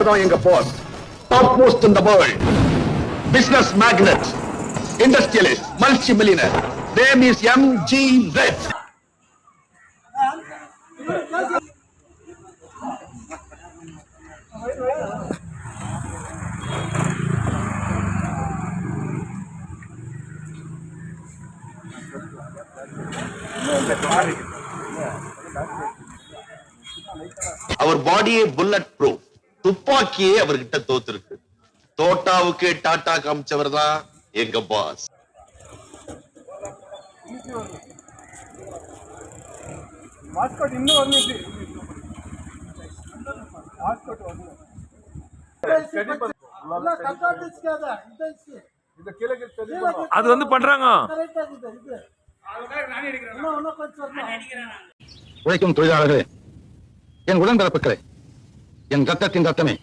தான் எங்க boss top most in the world business magnate industrialist multi millionaire name is M G red அவர் பாடியே bullet proof துப்பாக்கியே அவர்கிட்ட தோத்துருக்கு. தோட்டாவுக்கு tata காமிச்சவர் தான் எங்க pass அது வந்து பண்றாங்க. உழைக்கும் தொழிலாளர்களே என் உடன்பிறப்புகளே என் ரத்தத்தின் ரத்தமே